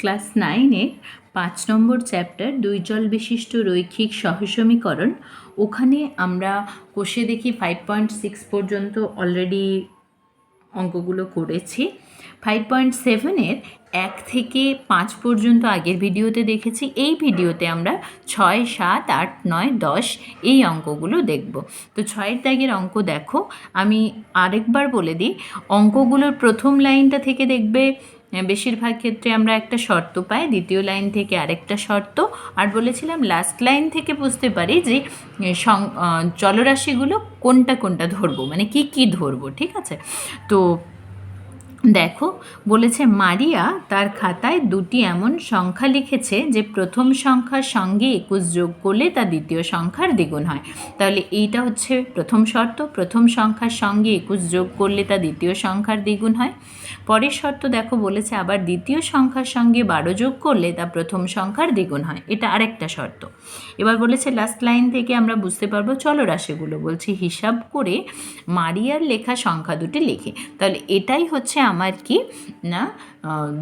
Class নাইনের পাঁচ নম্বর chapter দুই জল বিশিষ্ট রৈখিক সহসমীকরণ, ওখানে আমরা কোষে দেখি ফাইভ পয়েন্ট সিক্স পর্যন্ত অলরেডি অঙ্কগুলো করেছি। ফাইভ পয়েন্ট সেভেনের এক থেকে পাঁচ পর্যন্ত আগের ভিডিওতে দেখেছি, এই ভিডিওতে আমরা ছয়, সাত, আট, নয়, দশ এই অঙ্কগুলো দেখব। তো ছয়ের দাগের অঙ্ক দেখো, আমি আরেকবার বলে দিই, অঙ্কগুলোর প্রথম লাইনটা থেকে দেখবে বেশিরভাগ ক্ষেত্রে আমরা একটা শর্ত পাই, দ্বিতীয় লাইন থেকে আরেকটা শর্ত। আর বলেছিলাম লাস্ট লাইন থেকে বুঝতে পারি যে চলরাশিগুলো কোনটা কোনটা ধরবো মানে কি কি ধরবো, ঠিক আছে? তো দেখো, বলেছে মারিয়া তার খাতায় দুটি এমন সংখ্যা লিখেছে যে প্রথম সংখ্যার সঙ্গে একুশ যোগ করলে তা দ্বিতীয় সংখ্যার দ্বিগুণ হয়। তাহলে এইটা হচ্ছে প্রথম শর্ত। প্রথম সংখ্যার সঙ্গে একুশ যোগ করলে তা দ্বিতীয় সংখ্যার দ্বিগুণ হয়। পরের শর্ত দেখো, বলেছে আবার দ্বিতীয় সংখ্যার সঙ্গে বারো যোগ করলে তা প্রথম সংখ্যার দ্বিগুণ হয়। এটা আরেকটা শর্ত। এবার বলেছে লাস্ট লাইন থেকে আমরা বুঝতে পারব চলরাশিগুলো। বলছি হিসাব করে মারিয়ার লেখা সংখ্যা দুটি লিখে। তাহলে এটাই হচ্ছে আমার কি না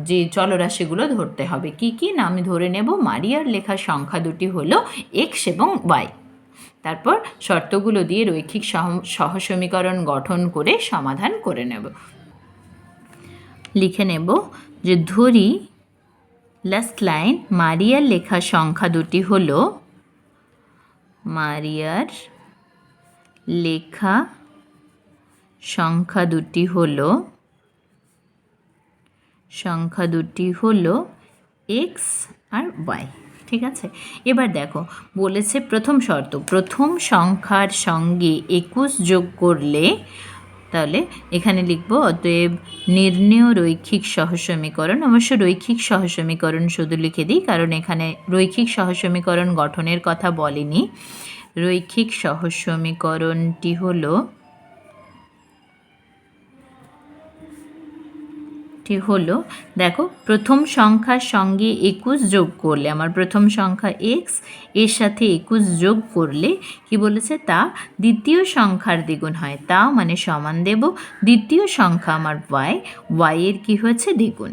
যে চলরাশিগুলো ধরতে হবে। কি কি? না, আমি ধরে নেব মারিয়ার লেখা সংখ্যা দুটি হলো এক্স এবং ওয়াই তারপর শর্তগুলো দিয়ে রৈখিক সহ- সহসমীকরণ গঠন করে সমাধান করে নেব। লিখে নেব যে ধরি লাস্ট লাইন মারিয়ার লেখা সংখ্যা দুটি হল মারিয়ার লেখা সংখ্যা দুটি হলো সংখ্যা দুটি হলো এক্স আর ওয়াই, ঠিক আছে? এবার দেখো, বলেছে প্রথম শর্ত, প্রথম সংখ্যার সঙ্গে একুশ যোগ করলে, তাহলে এখানে লিখব, অতএব নির্ণেয় রৈখিক সহসমীকরণ, অবশ্য রৈখিক সহসমীকরণ শুধু লিখে দিই, কারণ এখানে রৈখিক সহসমীকরণ গঠনের কথা বলেনি। রৈখিক সহসমীকরণটি হলো টি হলো, দেখো, প্রথম সংখ্যার সঙ্গে একুশ যোগ করলে, আমার প্রথম সংখ্যা এক্স, এর সাথে একুশ যোগ করলে কি বলেছে? তা দ্বিতীয় সংখ্যার দ্বিগুণ হয়। তা মানে সমান দেব। দ্বিতীয় সংখ্যা আমার ওয়াই ওয়াই এর কি হয়েছে? দ্বিগুণ।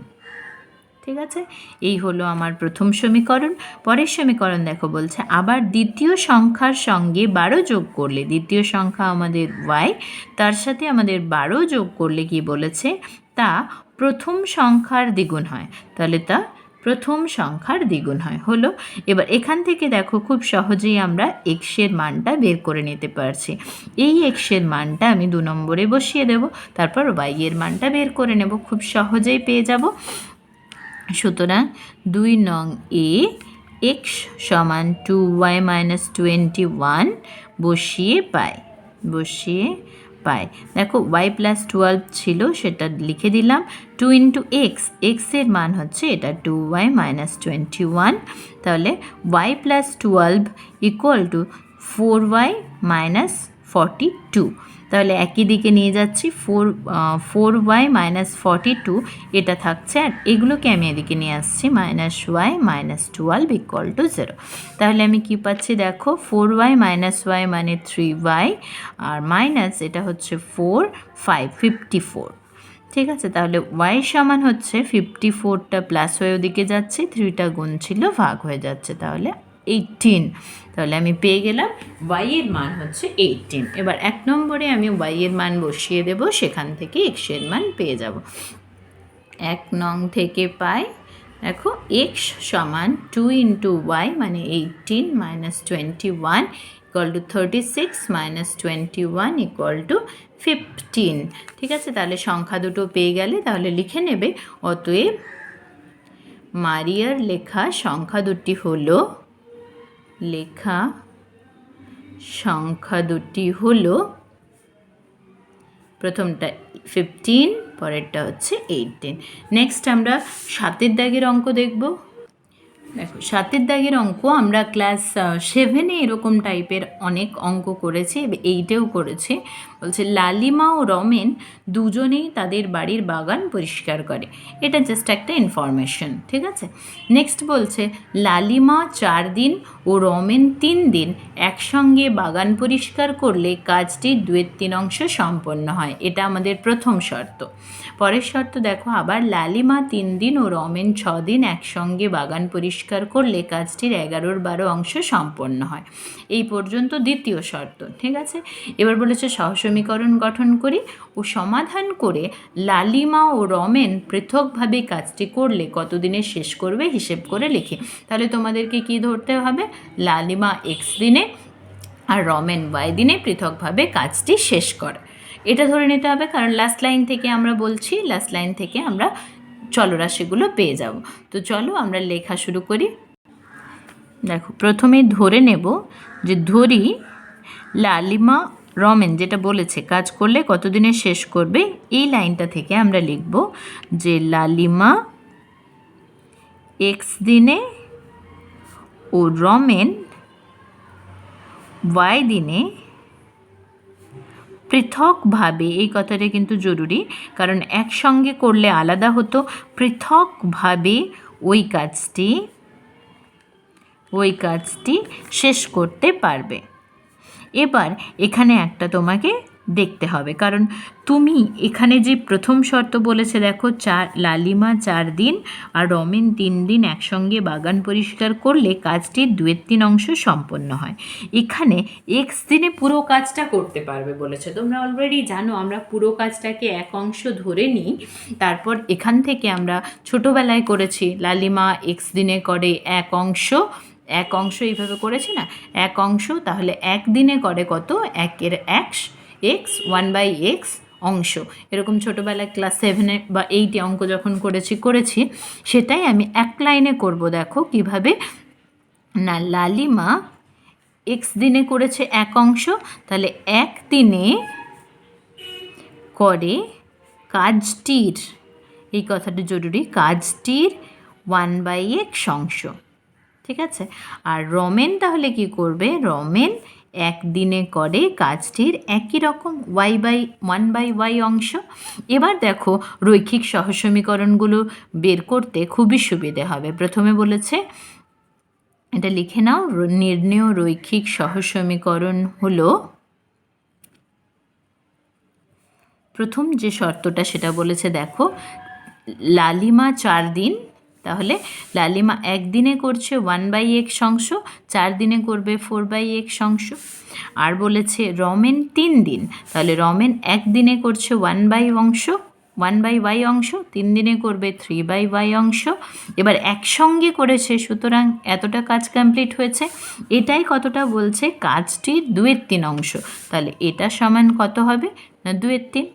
ঠিক আছে? এই হলো আমার প্রথম সমীকরণ। পরের সমীকরণ দেখো বলছে, আবার দ্বিতীয় সংখ্যার সঙ্গে বারো যোগ করলে, দ্বিতীয় সংখ্যা আমাদের ওয়াই, তার সাথে আমাদের বারো যোগ করলে কি বলেছে? তা প্রথম সংখ্যার দ্বিগুণ হয়। তাহলে তা প্রথম সংখ্যার দ্বিগুণ হয়। হলো, এবার এখান থেকে দেখো খুব সহজেই আমরা এক্সের মানটা বের করে নিতে পারছি। এই এক্সের মানটা আমি দু নম্বরে বসিয়ে দেব, তারপর ওয়াই এর মানটা বের করে নেব, খুব সহজেই পেয়ে যাব। সুতরাং দুই নং এ এক্স সমান two y minus twenty one বসিয়ে পাই, বসিয়ে পাই দেখো ওয়াই প্লাস টুয়েলভ ছিল, সেটা লিখে দিলাম। টু ইন্টু এক্স এক্সের মান হচ্ছে এটা two y minus twenty one তাহলে y plus twelve equal to four y minus forty two তাহলে একই দিকে নিয়ে যাচ্ছি four four y minus forty two এটা থাকছে। আর এগুলোকে আমি এদিকে নিয়ে আসছি minus y minus twelve equal to zero তাহলে আমি কি পাচ্ছি দেখো ফোর ওয়াই মাইনাস ওয়াই মানে থ্রি ওয়াই আর মাইনাস এটা হচ্ছে ফোর ফাইভ ফিফটি ফোর ঠিক আছে, তাহলে ওয়াই সমান হচ্ছে ফিফটি ফোরটা প্লাস হয়ে ওদিকে যাচ্ছে থ্রিটা গুণ ছিল, ভাগ হয়ে যাচ্ছে তাহলে। এইটিন তাহলে আমি পেয়ে গেলাম ওয়াই এর মান হচ্ছে এইটিন এবার এক নম্বরে আমি ওয়াই এর মান বসিয়ে দেব, সেখান থেকে এক্সের মান পেয়ে যাব। এক নং থেকে পাই, দেখো এক্স সমান টু ইন্টু ওয়াই মানে eighteen minus twenty one equal to thirty six minus twenty one equal to fifteen ঠিক আছে? তাহলে সংখ্যা দুটো পেয়ে গেলে তাহলে লিখে নেবে। অতএব মারিয়ার লেখা সংখ্যা দুটি হলো লেখা। সংখ্যা দুটি হল, প্রথমটা ফিফটিন পরেরটা হচ্ছে এইটিন নেক্সট আমরা সাতের দাগের অঙ্ক দেখব। দেখো, সাতের দাগের অঙ্ক আমরা ক্লাস সেভেনে এরকম টাইপের অনেক অঙ্ক করেছি এইটেও করেছি। বলছে, লালিমা ও রমেন দুজনেই তাদের বাড়ির বাগান পরিষ্কার করে। এটা জাস্ট একটা ইনফরমেশন ঠিক আছে? নেক্সট বলছে, লালিমা চার দিন ও রমেন তিন দিন একসঙ্গে বাগান পরিষ্কার করলে কাজটির দুয়ের তিন অংশ সম্পন্ন হয়। এটা আমাদের প্রথম শর্ত। পরের শর্ত দেখো, আবার লালিমা তিন দিন ও রমেন ছ দিন একসঙ্গে বাগান পরিষ্কার করলে কাজটির এগারোর বারো অংশ সম্পন্ন হয়। এই পর্যন্ত দ্বিতীয় শর্ত, ঠিক আছে? এবার বলেছে সহসমীকরণ গঠন করি ও সমাধান করে লালিমা ও রমেন পৃথকভাবে কাজটি করলে কতদিনে শেষ করবে হিসেব করে লিখি। তাহলে তোমাদেরকে কি ধরতে হবে? লালিমা এক্স দিনে আর রমেন ওয়াই দিনে পৃথকভাবে কাজটি শেষ করে। এটা ধরে নিতে হবে কারণ লাস্ট লাইন থেকে আমরা বলছি লাস্ট লাইন থেকে আমরা চলরাশিগুলো পেয়ে যাব। তো চলো আমরা লেখা শুরু করি। দেখো, প্রথমে ধরে নেব যে ধরি লালিমা রমেন যেটা বলেছে, কাজ করলে কতদিনে শেষ করবে? এই লাইনটা থেকে আমরা লিখব যে, লালিমা এক্স দিনে ও রমেন ওয়াই দিনে পৃথকভাবে। এই কথাটা কিন্তু জরুরি, কারণ একসঙ্গে করলে আলাদা হতো। পৃথকভাবে ওই কাজটি ওই কাজটি শেষ করতে পারবে। এবার এখানে একটা তোমাকে দেখতে হবে। কারণ তুমি এখানে যে প্রথম শর্ত বলেছে, দেখো, চার, লালিমা চার দিন আর রমেন তিন দিন একসঙ্গে বাগান পরিষ্কার করলে কাজটির দুয়ের তিন অংশ সম্পন্ন হয়। এখানে এক্স দিনে পুরো কাজটা করতে পারবে বলেছে। তোমরা অলরেডি জানো, আমরা পুরো কাজটাকে এক অংশ ধরে নিই। তারপর এখান থেকে আমরা ছোটোবেলায় করেছি, লালিমা এক্স দিনে করে এক অংশ এক অংশ এইভাবে করেছি না? এক অংশ, তাহলে একদিনে করে কত? একের x x, one by x অংশ। এরকম ছোটোবেলায় ক্লাস সেভেনে বা এইটে অঙ্ক যখন করেছি করেছি, সেটাই আমি এক লাইনে করব। দেখো কীভাবে। না, লালিমা এক্স দিনে করেছে এক অংশ, তাহলে এক দিনে করে কাজটির, এই কথাটা জরুরি, কাজটির ওয়ান বাই এক্স অংশ। ঠিক আছে? আর রমেন তাহলে কি করবে? রমেন একদিনে করে কাজটির একই রকম y by one by y অংশ। এবার দেখো রৈখিক সহসমীকরণগুলো বের করতে খুবই সুবিধে হবে। প্রথমে বলেছে, এটা লিখে নাও নির্ণেয় রৈখিক সহসমীকরণ হলো, প্রথম যে শর্তটা সেটা বলেছে, দেখো, লালিমা চার দিন তাহলে লালিমা একদিনে করছে ওয়ান বাই এক্স অংশ চার দিনে করবে ফোর বাই এক্স অংশ আর বলেছে রমেন তিন দিন, তাহলে রমেন একদিনে করছে ওয়ান বাই অংশ ওয়ান বাই ওয়াই অংশ, তিন দিনে করবে থ্রি বাই ওয়াই অংশ। এবার একসঙ্গে করেছে, সুতরাং এতটা কাজ কমপ্লিট হয়েছে। এটাই কতটা বলছে, কাজটির দুয়ের তিন অংশ। তাহলে এটা সমান কত হবে? না, দুয়ের তিন।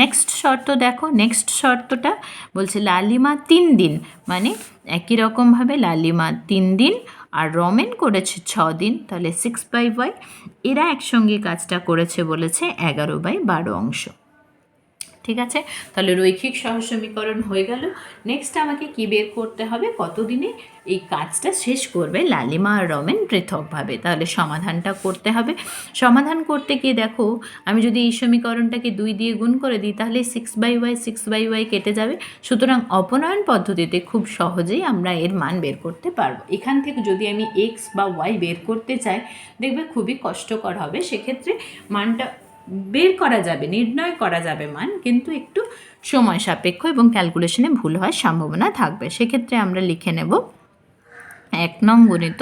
নেক্সট শর্ত দেখো নেক্সট শর্তটা বলছে লালিমা তিন দিন। মানে একই রকমভাবে লালিমা তিন দিন আর রমেন করেছে ছ দিন, তাহলে সিক্স বাই ওয়াই এরা একসঙ্গে কাজটা করেছে বলেছে এগারো বাই বারো অংশ। ঠিক আছে? তাহলে রৈখিক সহসমীকরণ হয়ে গেল। নেক্সট আমাকে কি বের করতে হবে? কতদিনে এই কাজটা শেষ করবে লালিমা আর রমেন পৃথকভাবে? তাহলে সমাধানটা করতে হবে। সমাধান করতে গিয়ে দেখো, আমি যদি এই সমীকরণটাকে দুই দিয়ে গুণ করে দিই, তাহলে six by y six by y কেটে যাবে। সুতরাং অপনয়ন পদ্ধতিতে খুব সহজেই আমরা এর মান বের করতে পারব। এখান থেকে যদি আমি এক্স বা ওয়াই বের করতে চাই, দেখবে খুবই কষ্টকর হবে। সেক্ষেত্রে মানটা বের করা যাবে, নির্ণয় করা যাবে মান, কিন্তু একটু সময় সাপেক্ষ এবং ক্যালকুলেশনে ভুল হওয়ার সম্ভাবনা থাকবে। সেক্ষেত্রে আমরা লিখে নেব, এক নং গুণিত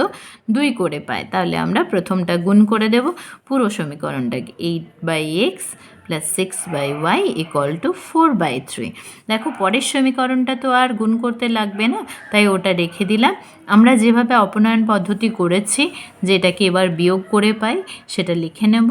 দুই করে পাই। তাহলে আমরা প্রথমটা গুণ করে দেব, পুরো সমীকরণটাকে eight by x plus six by y equal to four by three দেখো, পরের সমীকরণটা তো আর গুণ করতে লাগবে না, তাই ওটা রেখে দিলাম। আমরা যেভাবে অপনয়ন পদ্ধতি করেছি, যেটাকে এবার বিয়োগ করে পাই, সেটা লিখে নেব।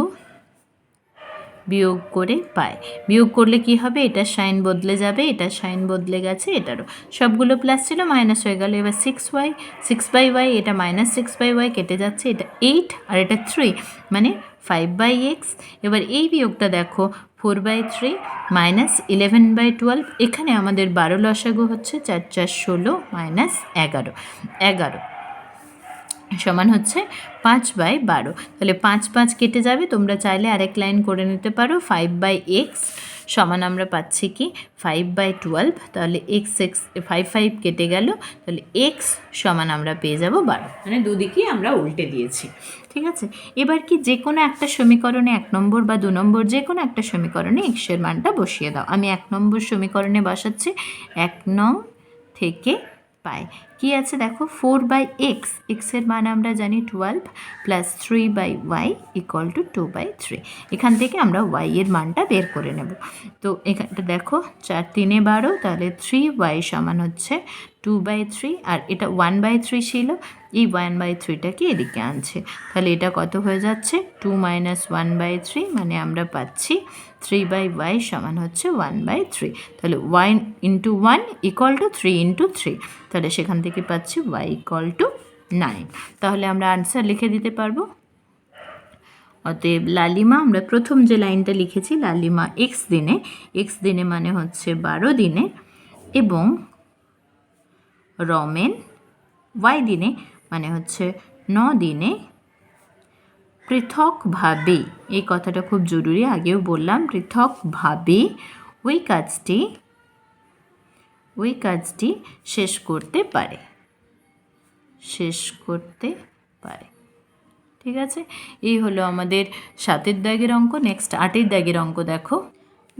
বিয়োগ করে পায়। বিয়োগ করলে কি হবে? এটা সাইন বদলে যাবে, এটা সাইন বদলে গেছে, এটারও। সবগুলো প্লাস ছিল মাইনাস হয়ে গেল। এবার six y six by y এটা মাইনাস সিক্স বাই ওয়াই কেটে যাচ্ছে, এটা এইট আর এটা থ্রি মানে ফাইভ বাই এক্স এবার এই বিয়োগটা দেখো four by three minus eleven by twelve এখানে আমাদের বারো লসাগু হচ্ছে, চার চার, ষোলো মাইনাস এগারো। এগারো। সমান হচ্ছে পাঁচ বাই বারো। তাহলে পাঁচ পাঁচ কেটে যাবে, তোমরা চাইলে আরেক লাইন করে নিতে পারো ফাইভ বাই এক্স সমান আমরা পাচ্ছি কি? ফাইভ বাই টুয়েলভ তাহলে এক্স এক্স ফাইভ ফাইভ কেটে গেল, তাহলে এক্স সমান আমরা পেয়ে যাব বারো। মানে দুদিকেই আমরা উল্টে দিয়েছি, ঠিক আছে? এবার কি যে কোনো একটা সমীকরণে এক নম্বর বা দু নম্বর, যে কোনো একটা সমীকরণে এক্সের মানটা বসিয়ে দাও। আমি এক নম্বর সমীকরণে বসাচ্ছি, এক নং থেকে পাই। কি আছে দেখো? ফোর বাই এক্স এক্সের মান আমরা জানি twelve plus three by y equal to two by three এখান থেকে আমরা ওয়াই এর মানটা বের করে নেব। তো এখানটা দেখো, চার তিনে বারো, তাহলে থ্রি ওয়াই সমান হচ্ছে টু বাই থ্রি আর এটা ওয়ান বাই থ্রি ছিল। এই ওয়ান বাই থ্রিটাকে এদিকে আনছে? তাহলে এটা কত হয়ে যাচ্ছে? Two minus one by three মানে আমরা পাচ্ছি থ্রি বাই ওয়াই সমান হচ্ছে ওয়ান বাই থ্রি তাহলে one into one equal to three into three তাহলে সেখান থেকে পাচ্ছি ওয়াই ইকুয়াল টু নাইন তাহলে আমরা আনসার লিখে দিতে পারব। অতএব লালিমা, আমরা প্রথম যে লাইনটা লিখেছি, লালিমা এক্স দিনে এক্স দিনে মানে হচ্ছে বারো দিনে এবং রমেন, ওয়াই দিনে মানে হচ্ছে ন দিনে, পৃথকভাবে, এই কথাটা খুব জরুরি, আগেও বললাম, পৃথকভাবে ওই কাজটি ওই কাজটি শেষ করতে পারে। শেষ করতে পারে। ঠিক আছে? এই হলো আমাদের সাতের দাগের অঙ্ক নেক্সট আটের দাগের অঙ্ক দেখো।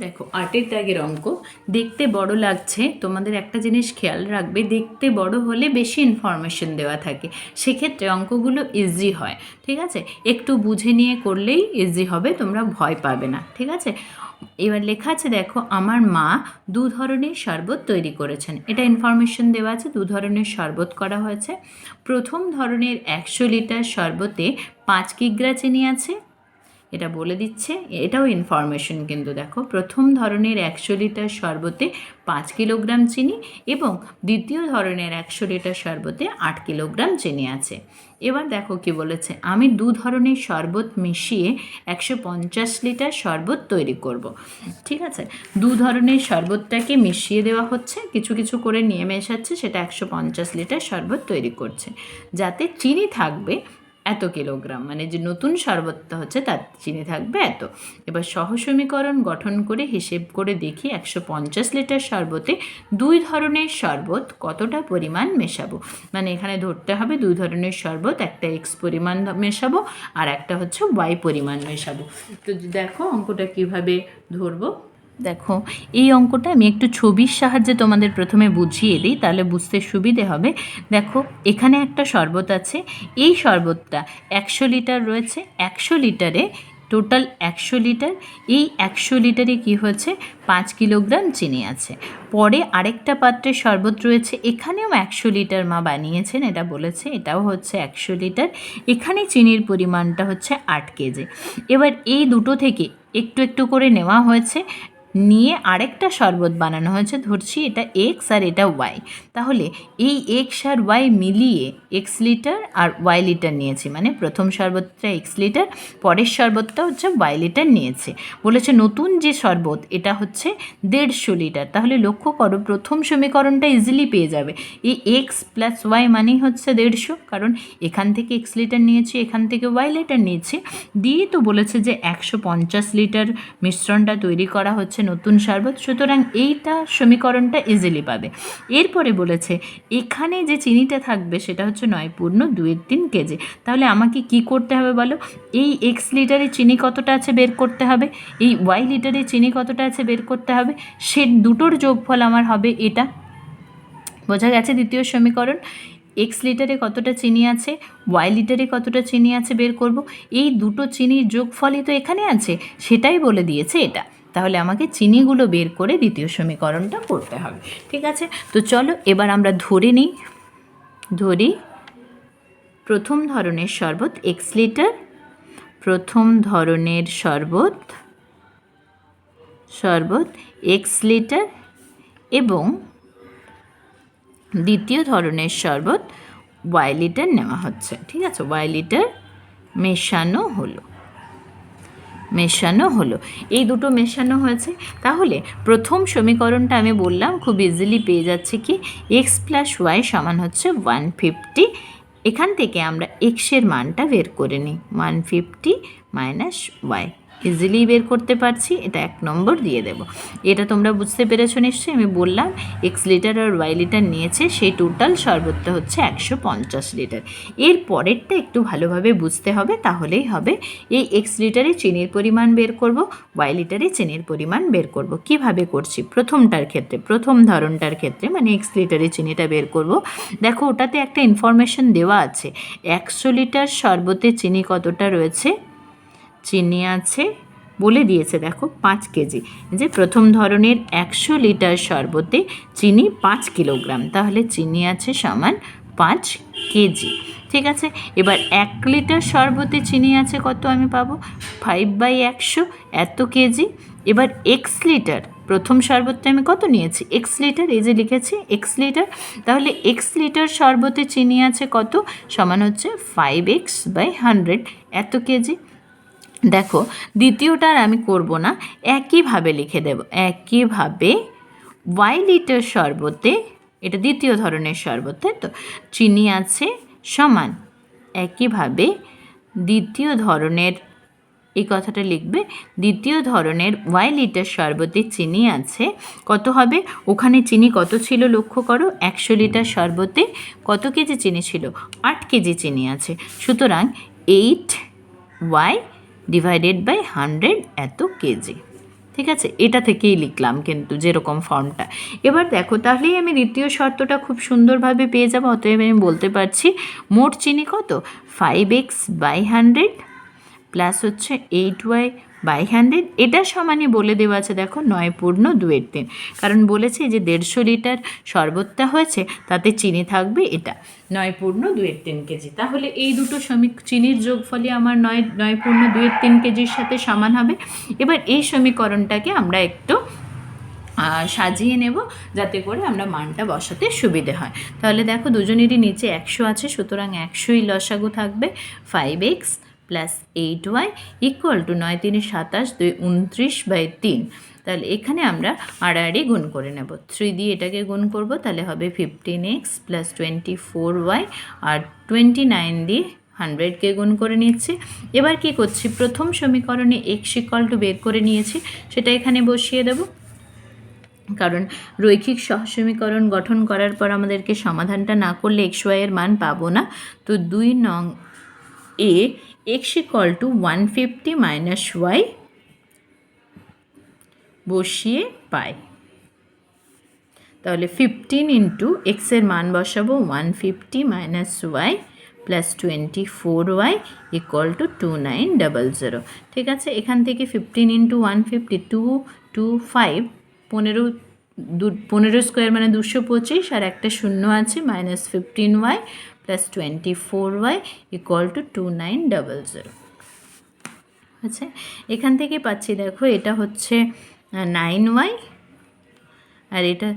দেখো, আটের দাগের অঙ্ক। দেখতে বড় লাগছে, তোমাদের একটা জিনিস খেয়াল রাখবে, দেখতে বড় হলে বেশি ইনফরমেশন দেওয়া থাকে। সেক্ষেত্রে অঙ্কগুলো ইজি হয়, ঠিক আছে? একটু বুঝে নিয়ে করলেই ইজি হবে, তোমরা ভয় পাবে না, ঠিক আছে? এবার লেখা আছে, দেখো, আমার মা দু ধরনের শরবত তৈরি করেছেন। এটা ইনফরমেশন দেওয়া আছে, দু ধরনের শরবত করা হয়েছে। প্রথম ধরনের একশো লিটার শরবতে পাঁচ কিগ্রা চিনি আছে এটা বলে দিচ্ছে। এটাও ইনফরমেশন কিন্তু দেখো। প্রথম ধরনের একশো লিটার শরবতে পাঁচ কিলোগ্রাম চিনি এবং দ্বিতীয় ধরনের একশো লিটার শরবতে আট কিলোগ্রাম চিনি আছে। এবার দেখো কি বলেছে, আমি দু ধরনের শরবত মিশিয়ে একশো পঞ্চাশ লিটার শরবত তৈরি করব। ঠিক আছে? দু ধরনের শরবতটাকে মিশিয়ে দেওয়া হচ্ছে, কিছু কিছু করে নিয়ে মেশাচ্ছে, সেটা একশো পঞ্চাশ লিটার শরবত তৈরি করছে। যাতে চিনি থাকবে এত কিলোগ্রাম মানে যে নতুন শরবতটা হচ্ছে তার চিনি থাকবে এত। এবার সহসমীকরণ গঠন করে হিসেব করে দেখি একশো পঞ্চাশ লিটার শরবতে দুই ধরনের শরবত কতটা পরিমাণ মেশাবো। মানে এখানে ধরতে হবে দুই ধরনের শরবত, একটা এক্স পরিমাণ মেশাবো আর একটা হচ্ছে ওয়াই পরিমাণ মেশাবো। তো দেখো অঙ্কটা কীভাবে ধরবো। দেখো, এই অঙ্কটা আমি একটু ছবির সাহায্যে তোমাদের প্রথমে বুঝিয়ে দিই, তাহলে বুঝতে সুবিধে হবে। দেখো, এখানে একটা শরবত আছে। এই শরবতটা একশো লিটার রয়েছে। একশো লিটারে, টোটাল একশো লিটার। এই একশো লিটারে কি হয়েছে? পাঁচ কিলোগ্রাম চিনি আছে। পরে আরেকটা পাত্রে শরবত রয়েছে। এখানেও একশো লিটার মা বানিয়েছেন, এটা বলেছে, এটাও হচ্ছে একশো লিটার। এখানে চিনির পরিমাণটা হচ্ছে আট কেজি। এবার এই দুটো থেকে একটু একটু করে নেওয়া হয়েছে। নিয়ে আরেকটা শরবত বানানো হয়েছে। ধরছি এটা এক্স আর এটা ওয়াই তাহলে এই এক্স আর ওয়াই মিলিয়ে এক্স লিটার আর ওয়াই লিটার নিয়েছি। মানে প্রথম শরবতটা এক্স লিটার পরের শরবতটা হচ্ছে ওয়াই লিটার নিয়েছে। বলেছে নতুন যে শরবত, এটা হচ্ছে দেড়শো লিটার তাহলে লক্ষ্য করো, প্রথম সমীকরণটা ইজিলি পেয়ে যাবে। এই এক্স প্লাস ওয়াই মানেই হচ্ছে দেড়শো, কারণ এখান থেকে এক্স লিটার নিয়েছি, এখান থেকে ওয়াই লিটার নিয়েছি। দিয়ে তো বলেছে যে একশো পঞ্চাশ লিটার মিশ্রণটা তৈরি করা হচ্ছে নতুন শরবত, সুতরাং এইটা সমীকরণটা ইজিলি পাবে। এরপরে বলেছে, এখানে যে চিনিটা থাকবে সেটা হচ্ছে নয় পূর্ণ দুয়ের তিন কেজি। তাহলে আমাকে কি করতে হবে বলো? এই এক্স লিটারে চিনি কতটা আছে বের করতে হবে? এই ওয়াই লিটারে চিনি কতটা আছে বের করতে হবে? সে দুটোর যোগফল আমার হবে এটা। বোঝা গেছে দ্বিতীয় সমীকরণ? এক্স লিটারে কতটা চিনি আছে? ওয়াই লিটারে কতটা চিনি আছে বের করব? এই দুটো চিনির যোগফলই তো এখানে আছে, সেটাই বলে দিয়েছে এটা। তাহলে আমাকে চিনিগুলো বের করে দ্বিতীয় সমীকরণটা করতে হবে, ঠিক আছে? তো চলো এবার আমরা ধরে নিই, ধরি, প্রথম ধরনের শরবত এক্স লিটার প্রথম ধরনের শরবত শরবত এক্স লিটার এবং দ্বিতীয় ধরনের শরবত ওয়াই লিটার নেওয়া হচ্ছে, ঠিক আছে? ওয়াই লিটার মেশানো হলো। মেশানো হলো। এই দুটো মেশানো হয়েছে। তাহলে প্রথম সমীকরণটা আমি বললাম, খুব ইজিলি পেয়ে যাচ্ছে কি? এক্স প্লাস ওয়াই সমান হচ্ছে ওয়ান ফিফটি এখান থেকে আমরা এক্সের মানটা বের করে নিই one fifty minus y easily বের করতে পারছি, এটা এক নম্বর দিয়ে দেব। এটা তোমরা বুঝতে পেরেছ নিশ্চয়ই, আমি বললাম এক্স লিটার আর ওয়াই লিটার নিয়েছে, সেই টোটাল সর্বত্র হচ্ছে একশো পঞ্চাশ লিটার এর পরেরটা একটু ভালোভাবে বুঝতে হবে, তাহলেই হবে। এই এক্স লিটারে চিনির পরিমাণ বের করব ওয়াই লিটারে চিনির পরিমাণ বের করব। কীভাবে করছি? প্রথমটার ক্ষেত্রে, প্রথম ধরনটার ক্ষেত্রে মানে এক্স লিটারে চিনিটা বের করব। দেখো, ওটাতে একটা ইনফরমেশন দেওয়া আছে, একশো লিটার শরবতে চিনি কতটা রয়েছে? চিনি আছে বলে দিয়েছে, দেখো, পাঁচ কেজি। যে প্রথম ধরনের একশো লিটার শরবতে চিনি পাঁচ কিলোগ্রাম, তাহলে চিনি আছে সমান পাঁচ কেজি। ঠিক আছে? এবার এক লিটার শরবতে চিনি আছে কত আমি পাবো? ফাইভ বাই একশো, এত কেজি। এবার এক্স লিটার, প্রথম শরবতটা আমি কত নিয়েছি? এক্স লিটার, এই যে লিখেছি এক্স লিটার, তাহলে এক্স লিটার শরবতে চিনি আছে কত? সমান হচ্ছে ফাইভ এক্স বাই হান্ড্রেড এত কেজি। দেখো দ্বিতীয়টা আর আমি করব না, একইভাবে লিখে দেব, একইভাবে ওয়াই লিটার শরবতে, এটা দ্বিতীয় ধরনের শরবত তাই তো চিনি আছে সমান, একইভাবে দ্বিতীয় ধরনের, এই কথাটা লিখবে, দ্বিতীয় ধরনের ওয়াই লিটার শরবতে চিনি আছে, কত হবে? ওখানে চিনি কত ছিল লক্ষ্য করো, একশো লিটার শরবতে কত কেজি চিনি ছিল? আট কেজি চিনি আছে, সুতরাং eight y divided by hundred এত কেজি ঠিক আছে? এটা থেকেই লিখলাম কিন্তু যেরকম ফর্মটা এবার দেখো, তাহলেই আমি দ্বিতীয় শর্তটা খুব সুন্দরভাবে পেয়ে যাব, অতএব আমি বলতে পারছি মোট চিনি কত? Five x by hundred plus হচ্ছে এইট ওয়াই বাই হান্ড্রেড এটা সমানই বলে দেওয়া আছে, দেখো নয় পূর্ণ দুয়ের তিন। কারণ বলেছে যে দেড়শো লিটার শরবতটা হয়েছে, তাতে চিনি থাকবে এটা নয় পূর্ণ দুয়ের তিন কেজি। তাহলে এই দুটো সমীক, চিনির যোগফলই আমার নয় নয় পূর্ণ দুয়ের তিন কেজির সাথে সমান হবে। এবার এই সমীকরণটাকে আমরা একটু সাজিয়ে নেব, যাতে করে আমরা মানটা বসাতে সুবিধে হয়। তাহলে দেখো, দুজনেরই নিচে একশো আছে, সুতরাং একশোই লসাগু থাকবে five x plus eight y equal to নয় তিনে সাতাশ, দুই উনত্রিশ বাই তিন। তাহলে এখানে আমরা আড়াআড়ি গুণ করে নেব। থ্রি দিয়ে এটাকে গুণ করব, তাহলে হবে fifteen x plus twenty four y আর টোয়েন্টি নাইন দিয়ে হান্ড্রেডকে গুণ করে নিচ্ছি। এবার কি করছি? প্রথম সমীকরণে এক্স ইকল টু বের করে নিয়েছি, সেটা এখানে বসিয়ে দেব। কারণ রৈখিক সহসমীকরণ গঠন করার পর আমাদেরকে সমাধানটা না করলে এক্স ওয়াইয়ের মান পাবো না। তো দুই নং এ x equal to one fifty minus y বসিয়ে পাই। তাহলে ফিফটিন ইন্টু এক্সের মান বসাবো one fifty minus y plus twenty four y equal to two nine double zero ঠিক আছে? এখান থেকে fifteen into one fifty two two five পনেরো দু পনেরো স্কোয়ার মানে দুশো পঁচিশ, আর একটা শূন্য আছে minus fifteen y plus twenty four y equal to two nine double zero আচ্ছা এখান থেকে পাচ্ছি, দেখো, এটা হচ্ছে নাইন ওয়াই আর এটা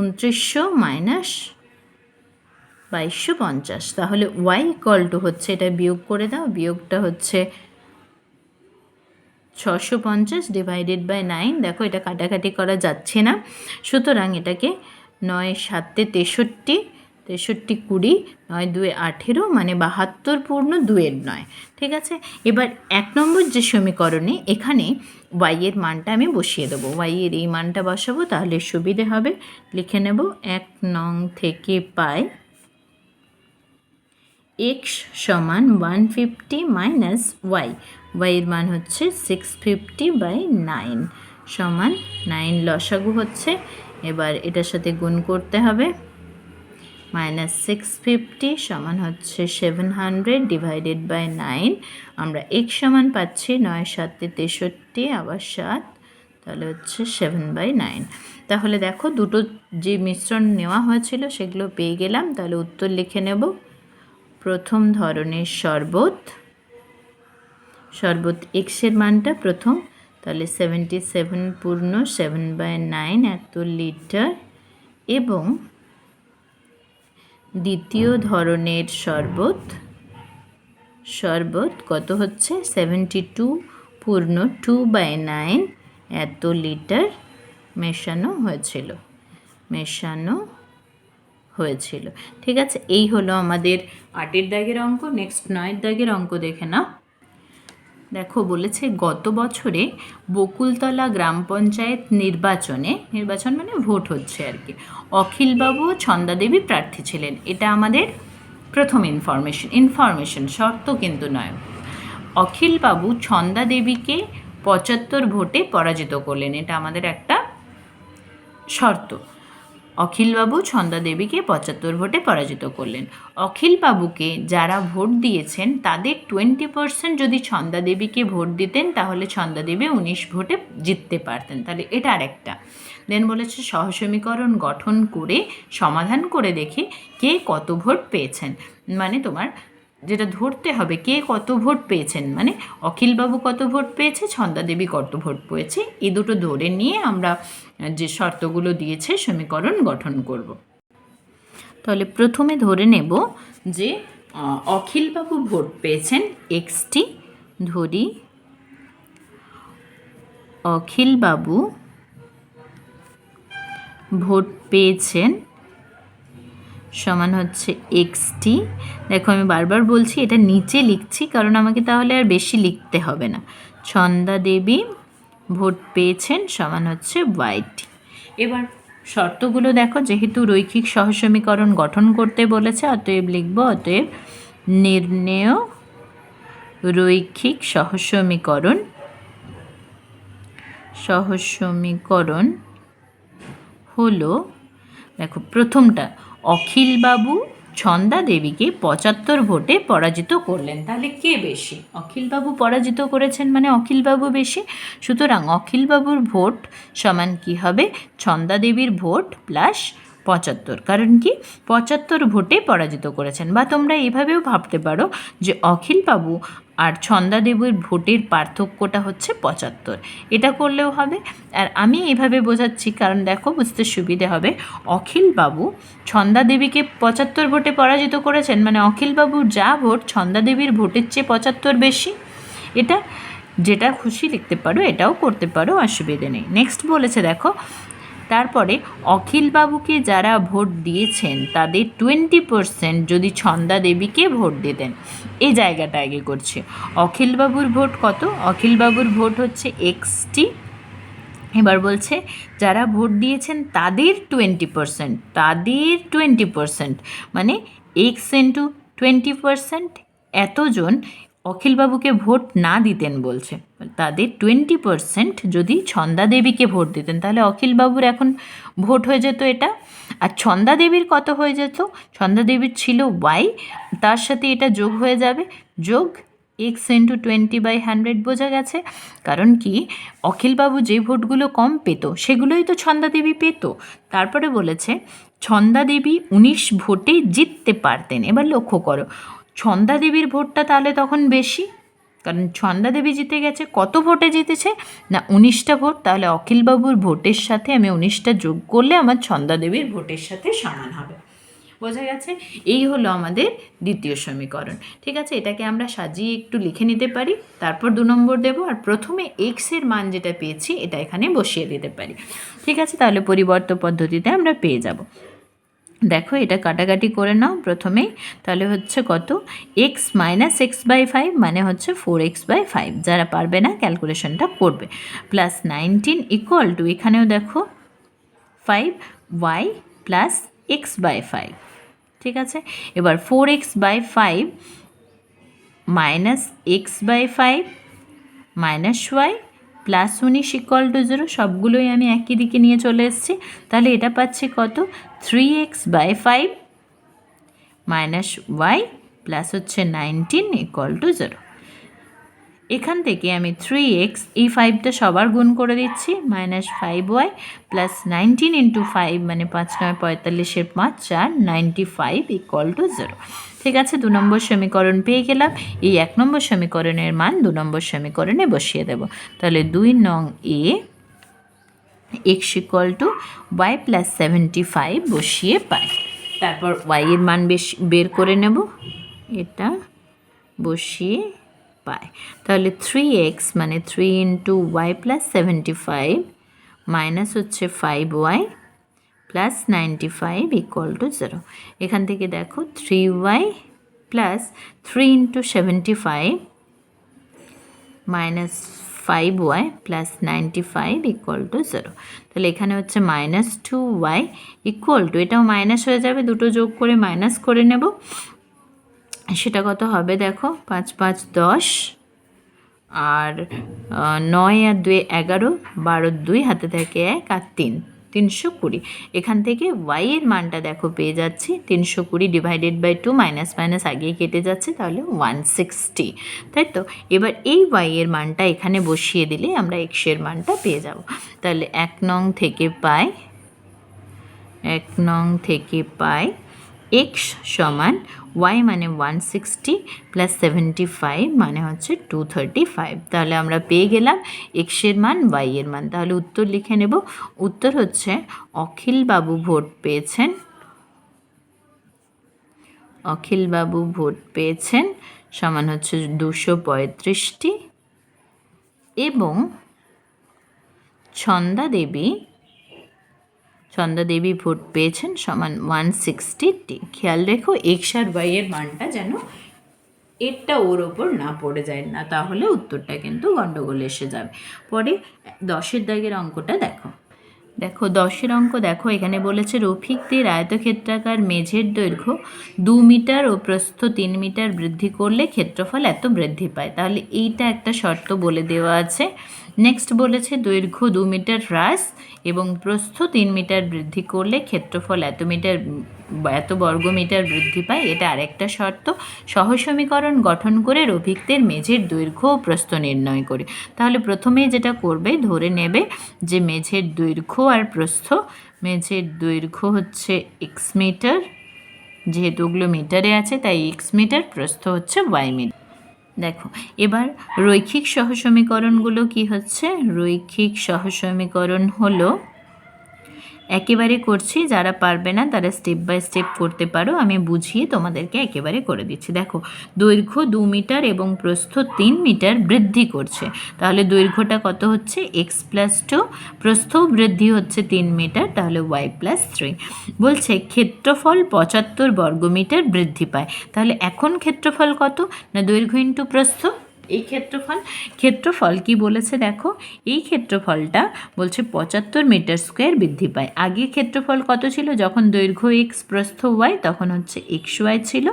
উনত্রিশশো মাইনাস বাইশশো পঞ্চাশ। তাহলে ওয়াই ইকল টু হচ্ছে, এটা বিয়োগ করে দাও, বিয়োগটা হচ্ছে ছশো পঞ্চাশ ডিভাইডেড বাই নাইন দেখো, এটা কাটাকাটি করা যাচ্ছে না। সুতরাং এটাকে নয় সাতে তেষট্টি তেষট্টি কুড়ি নয় দুয়ে আঠেরো মানে বাহাত্তর পূর্ণ দুয়ের নয়, ঠিক আছে? এবার এক নম্বর যে সমীকরণে এখানে ওয়াইয়ের মানটা আমি বসিয়ে দেবো। ওয়াইয়ের এই মানটা বসাবো, তাহলে সুবিধে হবে। লিখে নেব, এক নং থেকে পাই এক্স সমান ওয়ান ফিফটি মাইনাস ওয়াই ওয়াইয়ের মান হচ্ছে সিক্স ফিফটি বাই নাইন সমান নাইন লসাগু হচ্ছে। এবার এটার সাথে গুণ করতে হবে। মাইনাস সিক্স ফিফটি সমান হচ্ছে seven hundred divided by nine আমরা এক সমান পাচ্ছি নয় সাতে তেষট্টি, আবার সাত, তাহলে হচ্ছে সেভেন বাই নাইন তাহলে দেখো দুটো যে মিশ্রণ নেওয়া হয়েছিল সেগুলো পেয়ে গেলাম, তাহলে উত্তর লিখে নেব। প্রথম ধরনের শরবত শরবত এক্সের মানটা প্রথম, তাহলে সেভেন্টি সেভেন পূর্ণ সেভেন বাই নাইন এত লিটার, এবং দ্বিতীয় ধরনের শরবত। শরবত কত হচ্ছে? সেভেন্টি টু পূর্ণ টু বাই নাইন এত লিটার মেশানো হয়েছিল। মেশানো হয়েছিল। ঠিক আছে, এই হলো আমাদের আটের দাগের অঙ্ক। নেক্সট নয়ের দাগের অঙ্ক দেখে নাও। দেখো, বলেছে গত বছরে বকুলতলা গ্রাম পঞ্চায়েত নির্বাচনে, নির্বাচন মানে ভোট হচ্ছে আর কি, অখিলবাবু ছন্দাদেবী প্রার্থী ছিলেন। এটা আমাদের প্রথম ইনফরমেশন ইনফরমেশন শর্ত কিন্তু নয়। অখিলবাবু ছন্দা দেবীকে পঁচাত্তর ভোটে পরাজিত করলেন, এটা আমাদের একটা শর্ত। অখিলবাবু ছন্দা দেবীকে পঁচাত্তর ভোটে পরাজিত করলেন। অখিলবাবুকে যারা ভোট দিয়েছেন, তাদের টোয়েন্টি পার্সেন্ট যদি ছন্দা দেবীকে ভোট দিতেন, তাহলে ছন্দা দেবী উনিশ ভোটে জিততে পারতেন। তাহলে এটা আরেকটা। দেন বলেছে, সহসমীকরণ গঠন করে, সমাধান করে দেখে কে কত ভোট পেয়েছেন। মানে তোমার যেটা ধরতে হবে, কে কত ভোট পেয়েছেন? মানে অখিলবাবু কত ভোট পেয়েছে ছন্দা দেবী কত ভোট পেয়েছে? এই দুটো ধরে নিয়ে আমরা যে শর্তগুলো দিয়েছে সমীকরণ গঠন করব। তাহলে প্রথমে ধরে নেব যে অখিলবাবু ভোট পেয়েছেন এক্সটি ধরি, অখিলবাবু ভোট পেয়েছেন সমান হচ্ছে এক্সটি। দেখো, আমি বারবার বলছি, এটা নিচে লিখছি, কারণ আমাকে তাহলে আর বেশি লিখতে হবে না। ছন্দা দেবী ভোট পেয়েছেন, সমান হচ্ছে ওয়াইট এবার শর্তগুলো দেখো, যেহেতু রৈখিক সহসমীকরণ গঠন করতে বলেছে, অতএব লিখব, অতএব নির্ণেয় রৈখিক সহসমীকরণ সহসমীকরণ হলো, দেখো প্রথমটা, অখিলবাবু ছন্দা দেবীকে পঁচাত্তর ভোটে পরাজিত করলেন। তাহলে কে বেশি? অখিলবাবু পরাজিত করেছেন মানে অখিলবাবু বেশি? সুতরাং অখিলবাবুর ভোট সমান কি হবে? ছন্দা দেবীর ভোট প্লাস পঁচাত্তর। কারণ কি? পঁচাত্তর ভোটে পরাজিত করেছেন। বা তোমরা এভাবেও ভাবতে পারো যে অখিলবাবু আর ছন্দাদেবীর ভোটের পার্থক্যটা হচ্ছে পঁচাত্তর। এটা করলেও হবে। আর আমি এভাবে বোঝাচ্ছি, কারণ দেখো বুঝতে সুবিধে হবে, অখিলবাবু ছন্দাদেবীকে পঁচাত্তর ভোটে পরাজিত করেছেন মানে অখিলবাবুর যা ভোট ছন্দাদেবীর ভোটের চেয়ে পঁচাত্তর বেশি। এটা যেটা খুশি লিখতে পারো, এটাও করতে পারো, অসুবিধে নেই। নেক্সট বলেছে দেখো তারপরে অখিলবাবুকে যারা ভোট দিয়েছেন, তাদের টোয়েন্টি পার্সেন্ট যদি ছন্দা দেবীকে ভোট দিতেন এই জায়গাটা আগে করছে। অখিলবাবুর ভোট কত? অখিলবাবুর ভোট হচ্ছে এক্সটি। এবার বলছে, যারা ভোট দিয়েছেন, তাদের টোয়েন্টি পার্সেন্ট, তাদের টোয়েন্টি পার্সেন্ট মানে এক্স ইন্টু টোয়েন্টি পার্সেন্ট, এতজন অখিলবাবুকে ভোট না দিতেন বলছে। তাদের টোয়েন্টি পার্সেন্ট যদি ছন্দা দেবীকে ভোট দিতেন, তাহলে অখিলবাবুর এখন ভোট হয়ে যেত এটা। আর ছন্দা দেবীর কত হয়ে যেত? ছন্দা দেবীর ছিল ওয়াই তার সাথে এটা যোগ হয়ে যাবে। যোগ x into twenty by hundred বোঝা গেছে। কারণ কি? অখিলবাবু যে ভোটগুলো কম পেত, সেগুলোই তো ছন্দা দেবী পেত। তারপরে বলেছে ছন্দা দেবী উনিশ ভোটে জিততে পারতেন। এবার লক্ষ্য করো ছন্দা দেবীর ভোটটা তাহলে তখন বেশি? কারণ ছন্দা দেবী জিতে গেছে, কত ভোটে জিতেছে? না, উনিশটা ভোট, তাহলে অখিলবাবুর ভোটের সাথে আমি উনিশটা যোগ করলে আমার ছন্দা দেবীর ভোটের সাথে সমান হবে। বোঝা গেছে? এই হলো আমাদের দ্বিতীয় সমীকরণ। ঠিক আছে? এটাকে আমরা সাজিয়ে একটু লিখে নিতে পারি, তারপর দু নম্বর দেব, আর প্রথমে এক্সের মান যেটা পেয়েছি, এটা এখানে বসিয়ে দিতে পারি। ঠিক আছে? তাহলে পরিবর্তন পদ্ধতিতে আমরা পেয়ে যাব। দেখো, এটা কাটাকাটি করে নাও প্রথমেই। তাহলে হচ্ছে কত? X minus x by five মানে হচ্ছে ফোর এক্স বাই ফাইভ যারা পারবে না ক্যালকুলেশনটা করবে। প্লাস নাইনটিন ইকুয়াল টু এখানেও দেখো five y plus x by five ঠিক আছে? এবার four x by five minus x by five minus y plus উনিশ ইকুয়াল টু জিরো সবগুলোই আমি একই দিকে নিয়ে চলে এসেছি। তাহলে এটা পাচ্ছি কত? Three x by five minus y plus হচ্ছে নাইনটিন ইকুয়াল টু জিরো এখান থেকে আমি থ্রি এক্স এই ফাইভটা সবার গুণ করে দিচ্ছি minus five y plus nineteen into five মানে পাঁচ, নয়, পঁয়তাল্লিশের পাঁচ, চার ninety five equal to zero ঠিক আছে, দু নম্বর সমীকরণ পেয়ে গেলাম। এই এক নম্বর সমীকরণের মান দু নম্বর সমীকরণে বসিয়ে দেব। তাহলে দুই নং এ x equal to y plus seventy five বসিয়ে পাই। তারপর ওয়াইয়ের মান বেশ বের করে নেব। এটা বসিয়ে পাই। তাহলে থ্রি এক্স মানে three into y plus seventy five minus হচ্ছে five y plus ninety five equal to zero এখান থেকে দেখো three y plus three into seventy five minus five y plus ninety five equal to zero তাহলে এখানে হচ্ছে minus two y equal to এটাও minus হয়ে যাবে, দুটো যোগ করে মাইনাস করে নেব। সেটা কত হবে দেখো? পাঁচ পাঁচ, দশ, আর নয় আর দুই, এগারো, বারো, দুই, হাতে থাকে এক আর তিন। তিনশো কুড়ি। এখান থেকে ওয়াই এর মানটা দেখো পেয়ে যাচ্ছি, তিনশো কুড়ি divided by two minus minus আগিয়ে কেটে যাচ্ছে, তাহলে ওয়ান সিক্সটি তাই তো? এবার এই ওয়াই এর মানটা এখানে বসিয়ে দিলে আমরা এক্সের মানটা পেয়ে যাব। তাহলে এক নং থেকে পাই, এক নং থেকে পাই এক্স সমান ওয়াই মানে one sixty plus seventy five মানে হচ্ছে টু থার্টি ফাইভ তাহলে আমরা পেয়ে গেলাম এক্সের মান ওয়াই এর মান। তাহলে উত্তর লিখে নেব। উত্তর হচ্ছে অখিলবাবু ভোট পেয়েছেন। অখিলবাবু ভোট পেয়েছেন সমান হচ্ছে দুশো পঁয়ত্রিশটি। এবং ছন্দা দেবী ছন্দা দেবী ভোট পেয়েছেন সমান ওয়ান সিক্সটি খেয়াল রেখো এক্স আর ওয়াই এর মানটা যেন এরটা ওর ওপর না পড়ে যায় না, তাহলে উত্তরটা কিন্তু গন্ডগোল এসে যাবে। পরে দশের দাগের অঙ্কটা দেখো। দেখো, দশের অঙ্ক দেখো, এখানে বলেছে রফিকদের আয়তক্ষেত্রাকার মেঝের দৈর্ঘ্য দু মিটার ও প্রস্থ তিন মিটার বৃদ্ধি করলে ক্ষেত্রফল এত বৃদ্ধি পায়। তাহলে এইটা একটা শর্ত বলে দেওয়া আছে। নেক্সট বলেছে, দৈর্ঘ্য দু মিটার হ্রাস এবং প্রস্থ তিন মিটার বৃদ্ধি করলে ক্ষেত্রফল এত মিটার, এত বর্গ মিটার বৃদ্ধি পায়, এটা আরেকটা শর্ত। সহজ সমীকরণ গঠন করে রফিকদের মেঝের দৈর্ঘ্য ও প্রস্থ নির্ণয় করে। তাহলে প্রথমেই যেটা করবে, ধরে নেবে যে মেঝের দৈর্ঘ্য আর প্রস্থ, মেঝের দৈর্ঘ্য হচ্ছে এক্স মিটার, যেহেতু ওগুলো মিটারে আছে, তাই এক্স মিটার, প্রস্থ হচ্ছে ওয়াই মিটার। দেখো এবার রৈখিক সহসমীকরণগুলো কি হচ্ছে? রৈখিক সহসমীকরণ হলো একেবারে করছি, যারা পারবে না তারা স্টেপ বাই স্টেপ করতে পারো। আমি বুঝিয়ে তোমাদেরকে একেবারে করে দিচ্ছি। দেখো, দৈর্ঘ্য দু মিটার এবং প্রস্থ তিন মিটার বৃদ্ধি করছে। তাহলে দৈর্ঘ্যটা কত হচ্ছে? এক্স প্লাস টু প্রস্থও বৃদ্ধি হচ্ছে তিন মিটার, তাহলে ওয়াই প্লাস থ্রি বলছে, ক্ষেত্রফল পঁচাত্তর বর্গমিটার বৃদ্ধি পায়। তাহলে এখন ক্ষেত্রফল কত? না দৈর্ঘ্য ইন্টু প্রস্থ? এই ক্ষেত্রফল ক্ষেত্রফল কি বলেছে দেখো? এই ক্ষেত্রফলটা বলছে পঁচাত্তর মিটার স্কোয়ার বৃদ্ধি পায়। আগের ক্ষেত্রফল কত ছিল? যখন দৈর্ঘ্য এক্স প্রস্থ ওয়াই তখন হচ্ছে এক্স ওয়াই ছিল।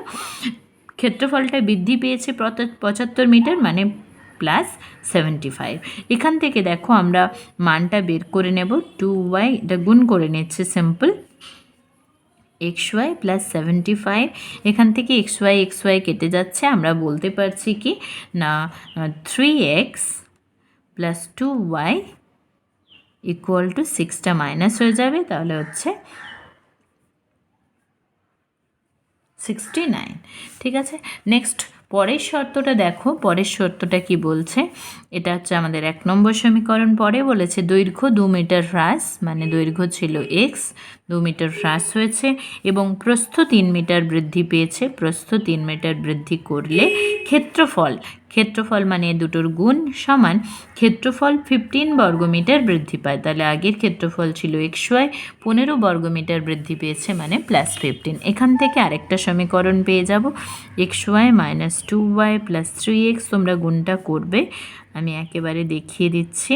ক্ষেত্রফলটা বৃদ্ধি পেয়েছে পঁচা- পঁচাত্তর মিটার মানে প্লাস সেভেন্টি ফাইভ এখান থেকে দেখো আমরা মানটা বের করে নেব। টু ওয়াই এটা গুণ করে নিচ্ছে simple x y plus seventy five এখান থেকে এক্স ওয়াই এক্স ওয়াই কেটে যাচ্ছে, আমরা বলতে পারছি কি? না three x plus two y equal to সিক্সটা minus হয়ে যাবে, তাহলে হচ্ছে সিক্সটি নাইন ঠিক আছে? নেক্সট পরের শর্তটা দেখো, পরের শর্তটা কি বলছে? এটা হচ্ছে আমাদের এক নম্বর সমীকরণ, পরে বলেছে দৈর্ঘ্য দু মিটার হ্রাস মানে দৈর্ঘ্য ছিল এক্স দু মিটার হ্রাস হয়েছে, এবং প্রস্থ তিন মিটার বৃদ্ধি পেয়েছে, প্রস্থ তিন মিটার বৃদ্ধি করলে ক্ষেত্রফল ক্ষেত্রফল মানে দুটোর গুণ সমান, ক্ষেত্রফল ফিফটিন বর্গমিটার বৃদ্ধি পায়। তাহলে আগের ক্ষেত্রফল ছিল এক্স ওয়াই পনেরো বর্গমিটার বৃদ্ধি পেয়েছে মানে প্লাস ফিফটিন এখান থেকে আরেকটা সমীকরণ পেয়ে যাব। X y minus two y plus three x তোমরা গুণটা করবে আমি একেবারে দেখিয়ে দিচ্ছি।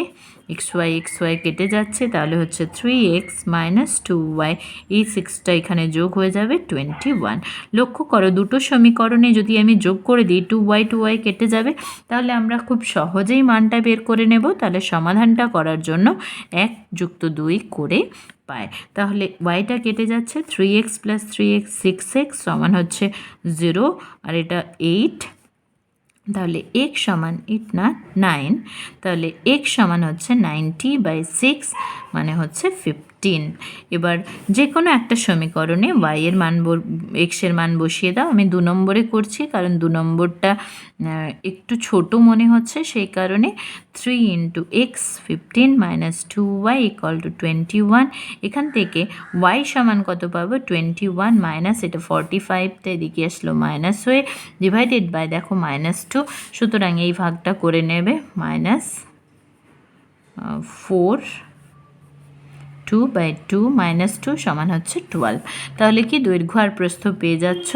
এক্স ওয়াই এক্স ওয়াই কেটে যাচ্ছে, তাহলে হচ্ছে three x minus two y এই সিক্সটা এখানে যোগ হয়ে যাবে টোয়েন্টি ওয়ান লক্ষ্য করো, দুটো সমীকরণে যদি আমি যোগ করে দিই টু ওয়াই টু ওয়াই কেটে যাবে, তাহলে আমরা খুব সহজেই মানটা বের করে নেব। তাহলে সমাধানটা করার জন্য এক যুক্ত দুই করে পায় তাহলে ওয়াইটা কেটে যাচ্ছে three x plus three x six x সমান হচ্ছে জিরো আর এটা এইট তাহলে এক সমান ইট না নাইন তাহলে এক সমান হচ্ছে নাইনটি বাই সিক্স মানে হচ্ছে ফিফটি ফিফটিন এবার যে কোনো একটা সমীকরণে ওয়াইয়ের মান এক্সের মান বসিয়ে দাও। আমি দু নম্বরে করছি, কারণ দু নম্বরটা একটু ছোট মনে হচ্ছে। সেই কারণে three into x fifteen minus two y equal to twenty one এখান থেকে ওয়াই সমান কত পাবো? টোয়েন্টি ওয়ান মাইনাস এটা ফর্টি ফাইভটা এদিকে আসলো মাইনাস হয়ে ডিভাইডেড বাই দেখো মাইনাস টু সুতরাং এই ভাগটা করে নেবে minus four two by two minus two সমান হচ্ছে টুয়েলভ তাহলে কি দৈর্ঘ্য আর প্রস্থ পেয়ে যাচ্ছ?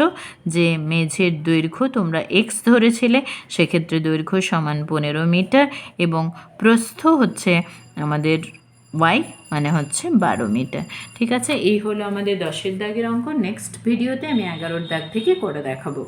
যে মেঝের দৈর্ঘ্য তোমরা এক্স ধরেছিলে, সেক্ষেত্রে দৈর্ঘ্য সমান পনেরো মিটার এবং প্রস্থ হচ্ছে আমাদের ওয়াই মানে হচ্ছে বারো মিটার। ঠিক আছে? এই হলো আমাদের দশের দাগের অঙ্ক। নেক্সট ভিডিওতে আমি এগারোর দাগ থেকে করে দেখাবো।